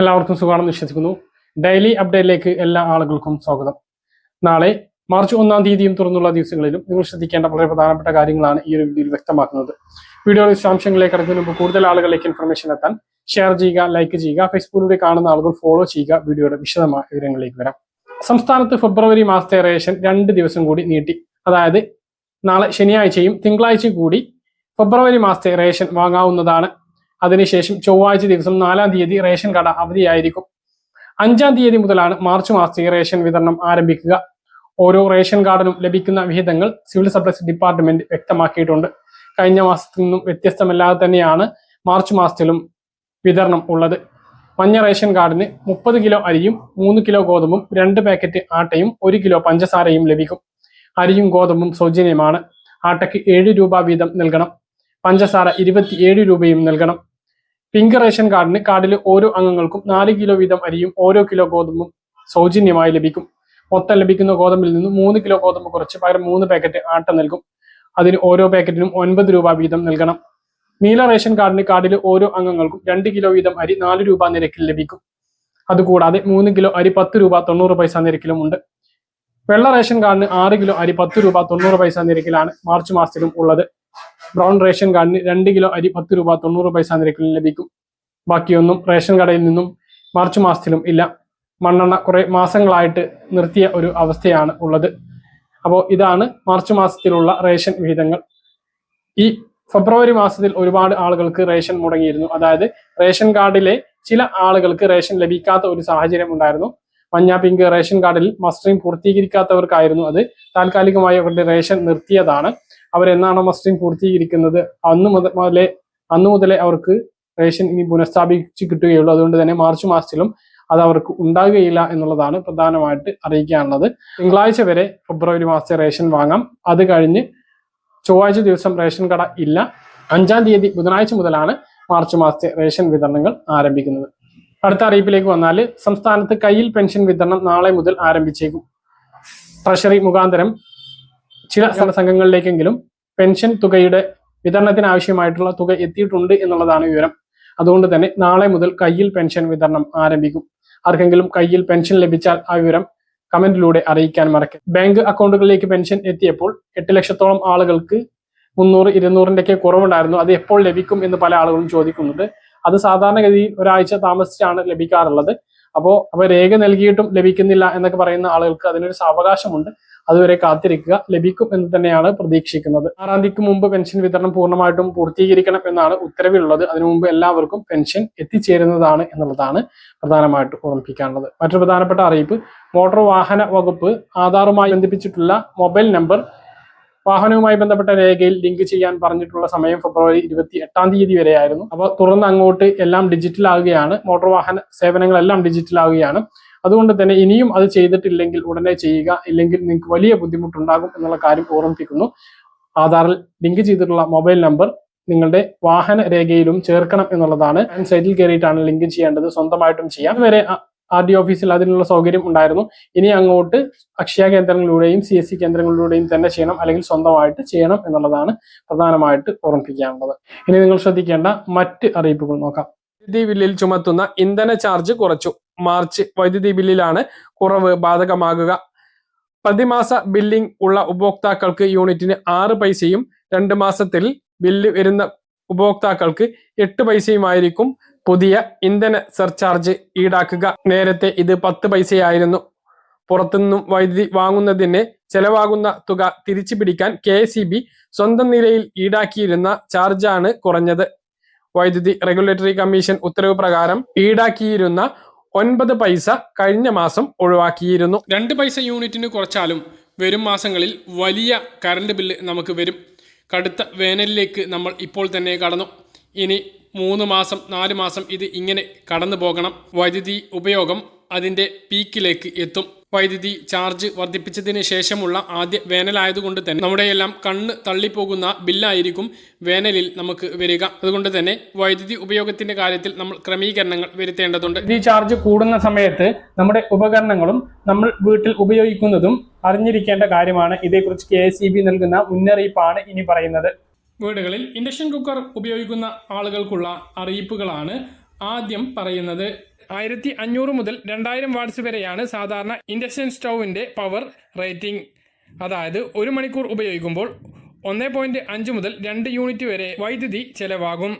എല്ലാവർക്കും സുഖമാണെന്ന് വിശ്വസിക്കുന്നു. ഡെയിലി അപ്ഡേറ്റിലേക്ക് എല്ലാ ആളുകൾക്കും സ്വാഗതം. നാളെ മാർച്ച് ഒന്നാം തീയതിയും തുറന്നുള്ള ദിവസങ്ങളിലും നിങ്ങൾ ശ്രദ്ധിക്കേണ്ട വളരെ പ്രധാനപ്പെട്ട കാര്യങ്ങളാണ് ഈ ഒരു വീഡിയോയിൽ വ്യക്തമാക്കുന്നത്. വീഡിയോ വിശദാംശങ്ങളിലേക്ക് കടക്കുന്നതിന് മുമ്പ് കൂടുതൽ ആളുകളിലേക്ക് ഇൻഫർമേഷൻ എത്താൻ ഷെയർ ചെയ്യുക ലൈക്ക് ചെയ്യുക ഫേസ്ബുക്കിലൂടെ കാണുന്ന ആളുകൾ ഫോളോ ചെയ്യുക വീഡിയോയുടെ വിശദമായ വിവരങ്ങളിലേക്ക് വരാം. സംസ്ഥാനത്ത് ഫെബ്രുവരി മാസത്തെ റേഷൻ രണ്ട് ദിവസം കൂടി നീട്ടി. അതായത് നാളെ ശനിയാഴ്ചയും തിങ്കളാഴ്ചയും കൂടി ഫെബ്രുവരി മാസത്തെ റേഷൻ വാങ്ങാവുന്നതാണ്. അതിനുശേഷം ചൊവ്വാഴ്ച ദിവസം നാലാം തീയതി റേഷൻ കട അവധിയായിരിക്കും. അഞ്ചാം തീയതി മുതലാണ് മാർച്ച് മാസത്തേക്ക് റേഷൻ വിതരണം ആരംഭിക്കുക. ഓരോ റേഷൻ കാർഡിനും ലഭിക്കുന്ന വിഹിതങ്ങൾ സിവിൽ സപ്ലൈസ് ഡിപ്പാർട്ട്മെന്റ് വ്യക്തമാക്കിയിട്ടുണ്ട്. കഴിഞ്ഞ മാസത്തിൽ നിന്നും വ്യത്യസ്തമല്ലാതെ തന്നെയാണ് മാർച്ച് മാസത്തിലും വിതരണം ഉള്ളത്. മഞ്ഞ റേഷൻ കാർഡിന് മുപ്പത് കിലോ അരിയും മൂന്ന് കിലോ ഗോതമ്പും രണ്ട് പാക്കറ്റ് ആട്ടയും ഒരു കിലോ പഞ്ചസാരയും ലഭിക്കും. അരിയും ഗോതമ്പും സൗജന്യമാണ്. ആട്ടയ്ക്ക് ഏഴ് രൂപ വീതം നൽകണം. പഞ്ചസാര ഇരുപത്തിയേഴ് രൂപയും നൽകണം. പിങ്ക് റേഷൻ കാർഡിന് കാർഡിലെ ഓരോ അംഗങ്ങൾക്കും നാല് കിലോ വീതം അരിയും ഓരോ കിലോ ഗോതമ്പും സൗജന്യമായി ലഭിക്കും. മൊത്തം ലഭിക്കുന്ന ഗോതമ്പിൽ നിന്ന് മൂന്ന് കിലോ ഗോതമ്പ് കുറച്ച് പകരം മൂന്ന് പാക്കറ്റ് ആട്ട നൽകും. അതിന് ഓരോ പാക്കറ്റിനും ഒൻപത് രൂപ വീതം നൽകണം. നീല റേഷൻ കാർഡിന് കാർഡിലെ ഓരോ അംഗങ്ങൾക്കും രണ്ട് കിലോ വീതം അരി നാല് രൂപ നിരക്കിൽ ലഭിക്കും. അതുകൂടാതെ മൂന്ന് കിലോ അരി പത്ത് രൂപ തൊണ്ണൂറ് പൈസ നിരക്കിലും ഉണ്ട്. വെള്ള റേഷൻ കാർഡിന് ആറ് കിലോ അരി പത്ത് രൂപ തൊണ്ണൂറ് പൈസ നിരക്കിലാണ് മാർച്ച് മാസത്തിലും ഉള്ളത്. ബ്രൗൺ റേഷൻ കാർഡിന് രണ്ട് കിലോ അരി പത്ത് രൂപ തൊണ്ണൂറ് പൈസ നിരക്കിൽ ലഭിക്കും. ബാക്കിയൊന്നും റേഷൻ കടയിൽ നിന്നും മാർച്ച് മാസത്തിലും ഇല്ല. മണ്ണെണ്ണ കുറെ മാസങ്ങളായിട്ട് നിർത്തിയ ഒരു അവസ്ഥയാണ് ഉള്ളത്. അപ്പോൾ ഇതാണ് മാർച്ച് മാസത്തിലുള്ള റേഷൻ വിഹിതങ്ങൾ. ഈ ഫെബ്രുവരി മാസത്തിൽ ഒരുപാട് ആളുകൾക്ക് റേഷൻ മുടങ്ങിയിരുന്നു. അതായത് റേഷൻ കാർഡിലെ ചില ആളുകൾക്ക് റേഷൻ ലഭിക്കാത്ത ഒരു സാഹചര്യം ഉണ്ടായിരുന്നു. മഞ്ഞ പിങ്ക് റേഷൻ കാർഡിൽ മസ്റ്ററിംഗ് പൂർത്തീകരിക്കാത്തവർക്കായിരുന്നു അത്. താൽക്കാലികമായി അവരുടെ റേഷൻ നിർത്തിയതാണ്. അവരെന്നാണോ മസ്റ്റിങ് പൂർത്തീകരിക്കുന്നത്? അന്ന് മുതൽ മുതലേ അന്ന് മുതലേ അവർക്ക് റേഷൻ ഇനി പുനഃസ്ഥാപിച്ച് കിട്ടുകയുള്ളൂ. അതുകൊണ്ട് തന്നെ മാർച്ച് മാസത്തിലും അത് അവർക്ക് ഉണ്ടാകുകയില്ല എന്നുള്ളതാണ് പ്രധാനമായിട്ട് അറിയിക്കാനുള്ളത്. തിങ്കളാഴ്ച വരെ ഫെബ്രുവരി മാസത്തെ റേഷൻ വാങ്ങാം. അത് കഴിഞ്ഞ് ചൊവ്വാഴ്ച ദിവസം റേഷൻ കട ഇല്ല. അഞ്ചാം തീയതി ബുധനാഴ്ച മുതലാണ് മാർച്ച് മാസത്തെ റേഷൻ വിതരണങ്ങൾ ആരംഭിക്കുന്നത്. അടുത്ത അറിയിപ്പിലേക്ക് വന്നാൽ സംസ്ഥാനത്ത് കയ്യിൽ പെൻഷൻ വിതരണം നാളെ മുതൽ ആരംഭിച്ചേക്കും. ട്രഷറി മുഖാന്തരം ചില സംഘങ്ങളിലേക്കെങ്കിലും പെൻഷൻ തുകയുടെ വിതരണത്തിന് ആവശ്യമായിട്ടുള്ള തുക എത്തിയിട്ടുണ്ട് എന്നുള്ളതാണ് വിവരം. അതുകൊണ്ട് തന്നെ നാളെ മുതൽ കയ്യിൽ പെൻഷൻ വിതരണം ആരംഭിക്കും. ആർക്കെങ്കിലും കയ്യിൽ പെൻഷൻ ലഭിച്ചാൽ ആ വിവരം കമന്റിലൂടെ അറിയിക്കാൻ മറക്കും ബാങ്ക് അക്കൗണ്ടുകളിലേക്ക് പെൻഷൻ എത്തിയപ്പോൾ എട്ട് ലക്ഷത്തോളം ആളുകൾക്ക് മുന്നൂറ് ഇരുന്നൂറിന്റെയൊക്കെ കുറവുണ്ടായിരുന്നു. അത് എപ്പോൾ ലഭിക്കും എന്ന് പല ആളുകളും ചോദിക്കുന്നുണ്ട്. അത് സാധാരണഗതിയിൽ ഒരാഴ്ച താമസിച്ചാണ് ലഭിക്കാറുള്ളത്. അപ്പോൾ അവ രേഖ നൽകിയിട്ടും ലഭിക്കുന്നില്ല എന്നൊക്കെ പറയുന്ന ആളുകൾക്ക് അതിനൊരു സാവകാശമുണ്ട്. അതുവരെ കാത്തിരിക്കുക. ലഭിക്കും എന്ന് തന്നെയാണ് പ്രതീക്ഷിക്കുന്നത്. ആറാം തീയതിക്ക് മുമ്പ് പെൻഷൻ വിതരണം പൂർണമായിട്ടും പൂർത്തീകരിക്കണം എന്നാണ് ഉത്തരവിലുള്ളത്. അതിനു മുമ്പ് എല്ലാവർക്കും പെൻഷൻ എത്തിച്ചേരുന്നതാണ് എന്നുള്ളതാണ് പ്രധാനമായിട്ട് ഓർമ്മിപ്പിക്കാനുള്ളത്. മറ്റൊരു പ്രധാനപ്പെട്ട അറിയിപ്പ്. മോട്ടോർ വാഹന വകുപ്പ് ആധാറുമായി ബന്ധിപ്പിച്ചിട്ടുള്ള മൊബൈൽ നമ്പർ വാഹനവുമായി ബന്ധപ്പെട്ട രേഖയിൽ ലിങ്ക് ചെയ്യാൻ പറഞ്ഞിട്ടുള്ള സമയം ഫെബ്രുവരി ഇരുപത്തി എട്ടാം തീയതി വരെയായിരുന്നു. അപ്പോൾ തുറന്ന് അങ്ങോട്ട് എല്ലാം ഡിജിറ്റൽ ആവുകയാണ് മോട്ടോർ വാഹന സേവനങ്ങളെല്ലാം ഡിജിറ്റൽ ആവുകയാണ് അതുകൊണ്ട് തന്നെ ഇനിയും അത് ചെയ്തിട്ടില്ലെങ്കിൽ ഉടനെ ചെയ്യുക ഇല്ലെങ്കിൽ നിങ്ങൾക്ക് വലിയ ബുദ്ധിമുട്ടുണ്ടാകും എന്നുള്ള കാര്യം ഓർമ്മിപ്പിക്കുന്നു. ആധാറിൽ ലിങ്ക് ചെയ്തിട്ടുള്ള മൊബൈൽ നമ്പർ നിങ്ങളുടെ വാഹന രേഖയിലും ചേർക്കണം എന്നുള്ളതാണ്. സൈറ്റിൽ കയറിയിട്ടാണ് ലിങ്ക് ചെയ്യേണ്ടത്. സ്വന്തമായിട്ടും ചെയ്യാം. വരെ ആർ ഡി ഓഫീസിൽ അതിനുള്ള സൗകര്യം ഉണ്ടായിരുന്നു. ഇനി അങ്ങോട്ട് അക്ഷയ കേന്ദ്രങ്ങളിലൂടെയും സി എസ് സി കേന്ദ്രങ്ങളിലൂടെയും തന്നെ ചെയ്യണം അല്ലെങ്കിൽ സ്വന്തമായിട്ട് ചെയ്യണം എന്നുള്ളതാണ് പ്രധാനമായിട്ട് ഓർമ്മിപ്പിക്കാനുള്ളത്. ഇനി നിങ്ങൾ ശ്രദ്ധിക്കേണ്ട മറ്റ് അറിയിപ്പുകൾ നോക്കാം. വൈദ്യുതി ബില്ലിൽ ചുമത്തുന്ന ഇന്ധന ചാർജ് കുറച്ചു. മാർച്ച് വൈദ്യുതി ബില്ലിലാണ് കുറവ് ബാധകമാകുക. പ്രതിമാസ ബില്ലിംഗ് ഉള്ള ഉപഭോക്താക്കൾക്ക് യൂണിറ്റിന് ആറ് പൈസയും രണ്ട് മാസത്തിൽ ബില്ല് വരുന്ന ഉപഭോക്താക്കൾക്ക് എട്ട് പൈസയുമായിരിക്കും പുതിയ ഇന്ധന സർചാർജ് ഈടാക്കുക. നേരത്തെ ഇത് പത്ത് പൈസയായിരുന്നു. പുറത്തുനിന്നും വൈദ്യുതി വാങ്ങുന്നതിന് ചെലവാകുന്ന തുക തിരിച്ചു പിടിക്കാൻ കെ സ്വന്തം നിലയിൽ ഈടാക്കിയിരുന്ന ചാർജാണ് കുറഞ്ഞത്. വൈദ്യുതി റെഗുലേറ്ററി കമ്മീഷൻ ഉത്തരവ് പ്രകാരം ഈടാക്കിയിരുന്ന ഒൻപത് പൈസ കഴിഞ്ഞ മാസം ഒഴിവാക്കിയിരുന്നു. രണ്ട് പൈസ യൂണിറ്റിന് കുറച്ചാലും വരും മാസങ്ങളിൽ വലിയ കറണ്ട് ബില്ല് നമുക്ക് വരും. കടുത്ത വേനലിലേക്ക് നമ്മൾ ഇപ്പോൾ തന്നെ കടന്നു. ഇനി മൂന്ന് മാസം നാല് മാസം ഇത് ഇങ്ങനെ കടന്നു പോകണം വൈദ്യുതി ഉപയോഗം അതിന്റെ പീക്കിലേക്ക് എത്തും. വൈദ്യുതി ചാർജ് വർദ്ധിപ്പിച്ചതിന് ശേഷമുള്ള ആദ്യ വേനലായതുകൊണ്ട് തന്നെ നമ്മുടെയെല്ലാം കണ്ണ് തള്ളിപ്പോകുന്ന ബില്ലായിരിക്കും വേനലിൽ നമുക്ക് വരിക. അതുകൊണ്ട് തന്നെ വൈദ്യുതി ഉപയോഗത്തിന്റെ കാര്യത്തിൽ നമ്മൾ ക്രമീകരണങ്ങൾ വരുത്തേണ്ടതുണ്ട്. ഈ ചാർജ് കൂടുന്ന സമയത്ത് നമ്മുടെ ഉപകരണങ്ങളും നമ്മൾ വീട്ടിൽ ഉപയോഗിക്കുന്നതും അറിഞ്ഞിരിക്കേണ്ട കാര്യമാണ്. ഇതേക്കുറിച്ച് കെ നൽകുന്ന മുന്നറിയിപ്പാണ് ഇനി പറയുന്നത്. വീടുകളിൽ ഇൻഡക്ഷൻ കുക്കർ ഉപയോഗിക്കുന്ന ആളുകൾക്കുള്ള അറിയിപ്പുകളാണ് ആദ്യം പറയുന്നത്. ആയിരത്തി അഞ്ഞൂറ് മുതൽ രണ്ടായിരം വാട്ട്സ് വരെയാണ് സാധാരണ ഇൻഡക്ഷൻ സ്റ്റൗവിന്റെ പവർ റേറ്റിംഗ്. അതായത് ഒരു മണിക്കൂർ ഉപയോഗിക്കുമ്പോൾ ഒന്ന് പോയിന്റ് അഞ്ച് മുതൽ രണ്ട് യൂണിറ്റ് വരെ വൈദ്യുതി ചെലവാകും.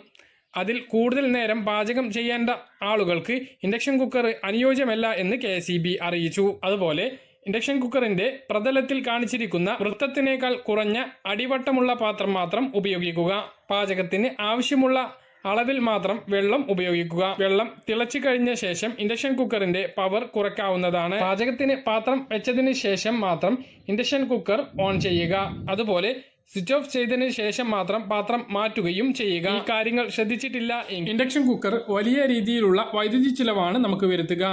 അതിൽ കൂടുതൽ നേരം പാചകം ചെയ്യേണ്ട ആളുകൾക്ക് ഇൻഡക്ഷൻ കുക്കർ അനുയോജ്യമല്ല എന്ന് കെ അറിയിച്ചു. അതുപോലെ ഇൻഡക്ഷൻ കുക്കറിന്റെ പ്രതലത്തിൽ കാണിച്ചിരിക്കുന്ന വൃത്തത്തിനേക്കാൾ കുറഞ്ഞ അടിവട്ടമുള്ള പാത്രം മാത്രം ഉപയോഗിക്കുക. പാചകത്തിന് ആവശ്യമുള്ള അളവിൽ മാത്രം വെള്ളം ഉപയോഗിക്കുക. വെള്ളം തിളച്ചു കഴിഞ്ഞ ശേഷം ഇൻഡക്ഷൻ കുക്കറിന്റെ പവർ കുറയ്ക്കാവുന്നതാണ്. പാചകത്തിന് പാത്രം വെച്ചതിന് ശേഷം മാത്രം ഇൻഡക്ഷൻ കുക്കർ ഓൺ ചെയ്യുക. അതുപോലെ സ്വിച്ച് ഓഫ് ചെയ്തതിന് ശേഷം മാത്രം പാത്രം മാറ്റുകയും ചെയ്യുക. ഈ കാര്യങ്ങൾ ശ്രദ്ധിച്ചിട്ടില്ല ഇൻഡക്ഷൻ കുക്കർ വലിയ രീതിയിലുള്ള വൈദ്യുതി ചിലവാണ് നമുക്ക് വരുത്തുക.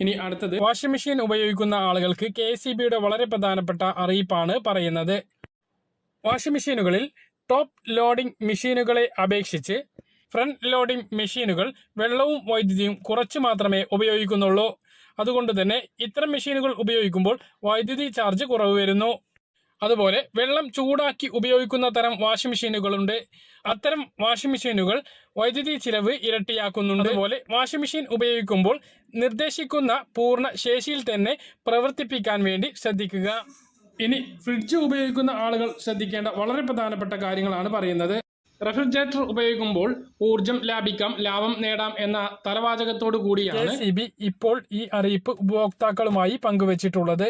ഇനി അടുത്തത്. വാഷിംഗ് മെഷീൻ ഉപയോഗിക്കുന്ന ആളുകൾക്ക് കെ വളരെ പ്രധാനപ്പെട്ട അറിയിപ്പാണ് പറയുന്നത്. വാഷിംഗ് മെഷീനുകളിൽ ടോപ്പ് ലോഡിംഗ് മെഷീനുകളെ അപേക്ഷിച്ച് ഫ്രണ്ട് ലോഡിംഗ് മെഷീനുകൾ വെള്ളവും വൈദ്യുതിയും കുറച്ച് മാത്രമേ ഉപയോഗിക്കുന്നുള്ളൂ. അതുകൊണ്ട് തന്നെ ഇത്തരം മെഷീനുകൾ ഉപയോഗിക്കുമ്പോൾ വൈദ്യുതി ചാർജ് കുറവ് വരുന്നു. അതുപോലെ വെള്ളം ചൂടാക്കി ഉപയോഗിക്കുന്ന തരം വാഷിംഗ് മെഷീനുകളുണ്ട്. അത്തരം വാഷിംഗ് മെഷീനുകൾ വൈദ്യുതി ചിലവ് ഇരട്ടിയാക്കുന്നുണ്ട്. അതുപോലെ വാഷിംഗ് മെഷീൻ ഉപയോഗിക്കുമ്പോൾ നിർദ്ദേശിക്കുന്ന പൂർണ ശേഷിയിൽ തന്നെ പ്രവർത്തിപ്പിക്കാൻ വേണ്ടി ശ്രദ്ധിക്കുക. ഇനി ഫ്രിഡ്ജ് ഉപയോഗിക്കുന്ന ആളുകൾ ശ്രദ്ധിക്കേണ്ട വളരെ പ്രധാനപ്പെട്ട കാര്യങ്ങളാണ് പറയുന്നത്. റെഫ്രിജറേറ്റർ ഉപയോഗിക്കുമ്പോൾ ഊർജം ലാഭിക്കാം ലാഭം നേടാം എന്ന തലവാചകത്തോടു കൂടിയാണ് സി ബി ഇപ്പോൾ ഈ അറിയിപ്പ് ഉപഭോക്താക്കളുമായി പങ്കുവച്ചിട്ടുള്ളത്.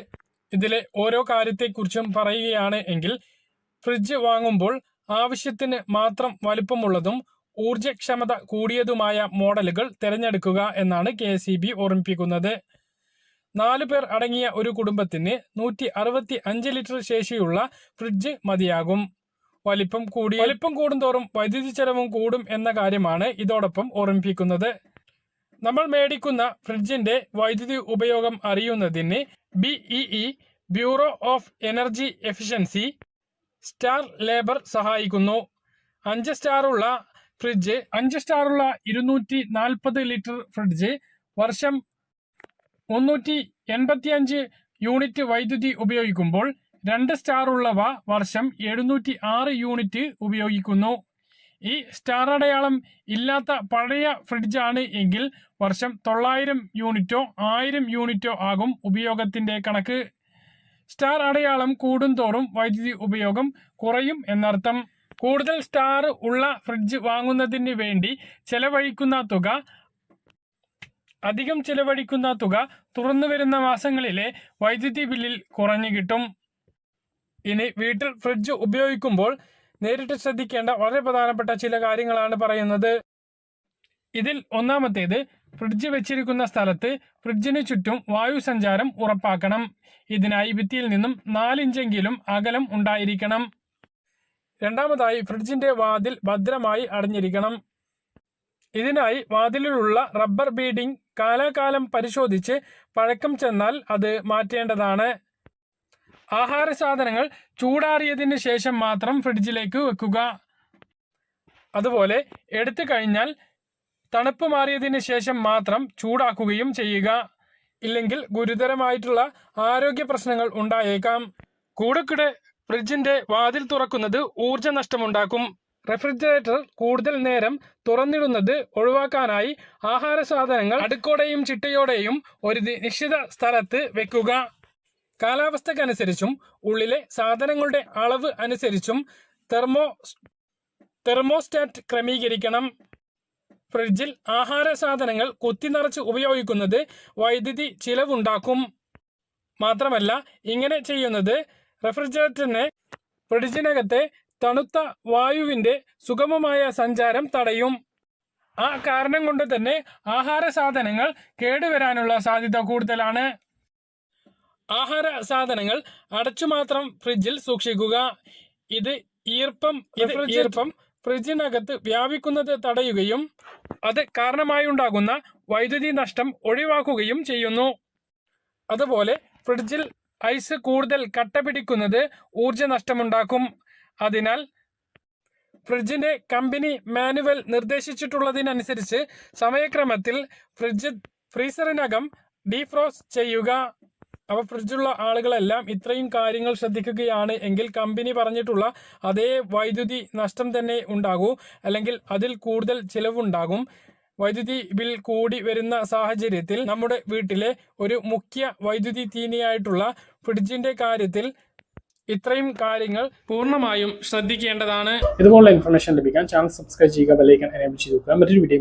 ഇതിലെ ഓരോ കാര്യത്തെക്കുറിച്ചും പറയുകയാണ് എങ്കിൽ ഫ്രിഡ്ജ് വാങ്ങുമ്പോൾ ആവശ്യത്തിന് മാത്രം വലുപ്പമുള്ളതും ഊർജക്ഷമത കൂടിയതുമായ മോഡലുകൾ തിരഞ്ഞെടുക്കുക എന്നാണ് കെ സി ബി ഓർമ്മിപ്പിക്കുന്നത്. നാലു പേർ അടങ്ങിയ ഒരു കുടുംബത്തിന് നൂറ്റി അറുപത്തി അഞ്ച് ലിറ്റർ ശേഷിയുള്ള ഫ്രിഡ്ജ് മതിയാകും. വലിപ്പം കൂടി വലിപ്പം കൂടുന്തോറും വൈദ്യുതി ചെലവും കൂടും എന്ന കാര്യമാണ് ഇതോടൊപ്പം ഓർമ്മിപ്പിക്കുന്നത്. നമ്മൾ മേടിക്കുന്ന ഫ്രിഡ്ജിന്റെ വൈദ്യുതി ഉപയോഗം അറിയുന്നതിന് BEE bureau of energy efficiency star label സഹായിക്കുന്നു. അഞ്ച് സ്റ്റാറുള്ള ഫ്രിഡ്ജ് അഞ്ച് സ്റ്റാറുള്ള ഇരുന്നൂറ്റി നാൽപ്പത് ലിറ്റർ ഫ്രിഡ്ജ് വർഷം മുന്നൂറ്റി എൺപത്തിയഞ്ച് യൂണിറ്റ് വൈദ്യുതി ഉപയോഗിക്കുമ്പോൾ രണ്ട് സ്റ്റാർ ഉള്ളവ വർഷം എഴുന്നൂറ്റി ആറ് യൂണിറ്റ് ഉപയോഗിക്കുന്നു. ഈ സ്റ്റാർ അടയാളം ഇല്ലാത്ത പഴയ ഫ്രിഡ്ജാണ് എങ്കിൽ വർഷം തൊള്ളായിരം യൂണിറ്റോ ആയിരം യൂണിറ്റോ ആകും ഉപയോഗത്തിന്റെ കണക്ക്. സ്റ്റാർ അടയാളം കൂടുന്തോറും വൈദ്യുതി ഉപയോഗം കുറയും എന്നർത്ഥം. കൂടുതൽ സ്റ്റാർ ഉള്ള ഫ്രിഡ്ജ് വാങ്ങുന്നതിന് വേണ്ടി ചെലവഴിക്കുന്ന തുക അധികം ചെലവഴിക്കുന്ന തുക തുറന്നു വരുന്ന മാസങ്ങളിലെ വൈദ്യുതി ബില്ലിൽ കുറഞ്ഞു കിട്ടും. ഇനി വീട്ടിൽ ഫ്രിഡ്ജ് ഉപയോഗിക്കുമ്പോൾ നേരിട്ട് ശ്രദ്ധിക്കേണ്ട വളരെ പ്രധാനപ്പെട്ട ചില കാര്യങ്ങളാണ് പറയുന്നത്. ഇതിൽ ഒന്നാമത്തേത് ഫ്രിഡ്ജ് വെച്ചിരിക്കുന്ന സ്ഥലത്ത് ഫ്രിഡ്ജിന് ചുറ്റും വായു സഞ്ചാരം ഉറപ്പാക്കണം. ഇതിനായി ഭിത്തിയിൽ നിന്നും നാലിഞ്ചെങ്കിലും അകലം ഉണ്ടായിരിക്കണം. രണ്ടാമതായി ഫ്രിഡ്ജിന്റെ വാതിൽ ഭദ്രമായി അടഞ്ഞിരിക്കണം. ഇതിനായി വാതിലിലുള്ള റബ്ബർ ബീഡിംഗ് കാലാകാലം പരിശോധിച്ച് പഴക്കം ചെന്നാൽ അത് മാറ്റേണ്ടതാണ്. ആഹാര സാധനങ്ങൾ ചൂടാറിയതിന് ശേഷം മാത്രം ഫ്രിഡ്ജിലേക്ക് വെക്കുക. അതുപോലെ എടുത്തു കഴിഞ്ഞാൽ തണുപ്പ് മാറിയതിന് ശേഷം മാത്രം ചൂടാക്കുകയും ചെയ്യുക. ഇല്ലെങ്കിൽ ഗുരുതരമായിട്ടുള്ള ആരോഗ്യ പ്രശ്നങ്ങൾ ഉണ്ടായേക്കാം. കൂടെക്കിടെ ഫ്രിഡ്ജിന്റെ വാതിൽ തുറക്കുന്നത് ഊർജ നഷ്ടമുണ്ടാക്കും റെഫ്രിജറേറ്റർ കൂടുതൽ നേരം തുറന്നിടുന്നത് ഒഴിവാക്കാനായി ആഹാര സാധനങ്ങൾ അടുക്കോടെയും ചിട്ടയോടെയും ഒരു നിശ്ചിത സ്ഥലത്ത് വെക്കുക. കാലാവസ്ഥക്കനുസരിച്ചും ഉള്ളിലെ സാധനങ്ങളുടെ അളവ് അനുസരിച്ചും തെർമോ തെർമോസ്റ്റാറ്റ് ക്രമീകരിക്കണം. ഫ്രിഡ്ജിൽ ആഹാര സാധനങ്ങൾ കുത്തി നിറച്ച് ഉപയോഗിക്കുന്നത് വൈദ്യുതി ചിലവുണ്ടാക്കും. മാത്രമല്ല ഇങ്ങനെ ചെയ്യുന്നത് റെഫ്രിജറേറ്ററിനെ ഫ്രിഡ്ജിനകത്തെ തണുത്ത വായുവിന്റെ സുഗമമായ സഞ്ചാരം തടയും. ആ കാരണം കൊണ്ട് തന്നെ ആഹാര സാധനങ്ങൾ കേടുവരാനുള്ള സാധ്യത കൂടുതലാണ്. ആഹാര സാധനങ്ങൾ അടച്ചു മാത്രം ഫ്രിഡ്ജിൽ സൂക്ഷിക്കുക. ഇത് ഈർപ്പം ഈർപ്പം. ഫ്രിഡ്ജിനകത്ത് വ്യാപിക്കുന്നത് തടയുകയും അത് കാരണമായുണ്ടാകുന്ന വൈദ്യുതി നഷ്ടം ഒഴിവാക്കുകയും ചെയ്യുന്നു. അതുപോലെ ഫ്രിഡ്ജിൽ ഐസ് കൂടുതൽ കട്ട പിടിക്കുന്നത് ഊർജ നഷ്ടമുണ്ടാക്കും അതിനാൽ ഫ്രിഡ്ജിന്റെ കമ്പനി മാനുവൽ നിർദ്ദേശിച്ചിട്ടുള്ളതിനനുസരിച്ച് സമയക്രമത്തിൽ ഫ്രിഡ്ജ് ഫ്രീസറിനകം ഡീഫ്രോസ് ചെയ്യുക. അവ ഫ്രിഡ്ജുള്ള ആളുകളെല്ലാം ഇത്രയും കാര്യങ്ങൾ ശ്രദ്ധിക്കുകയാണ് എങ്കിൽ കമ്പനി പറഞ്ഞിട്ടുള്ള അതേ വൈദ്യുതി നഷ്ടം തന്നെ ഉണ്ടാകൂ. അല്ലെങ്കിൽ അതിൽ കൂടുതൽ ചിലവുണ്ടാകും. വൈദ്യുതി ബിൽ കൂടി വരുന്ന സാഹചര്യത്തിൽ നമ്മുടെ വീട്ടിലെ ഒരു മുഖ്യ വൈദ്യുതി തീനിയായിട്ടുള്ള ഫ്രിഡ്ജിന്റെ കാര്യത്തിൽ ഇത്രയും കാര്യങ്ങൾ പൂർണമായും ശ്രദ്ധിക്കേണ്ടതാണ്. ഇതുപോലുള്ള ഇൻഫർമേഷൻ ലഭിക്കാൻ ചാനൽ സബ്സ്ക്രൈബ് ചെയ്യുക എനേബിൾ മറ്റൊരു വീഡിയോ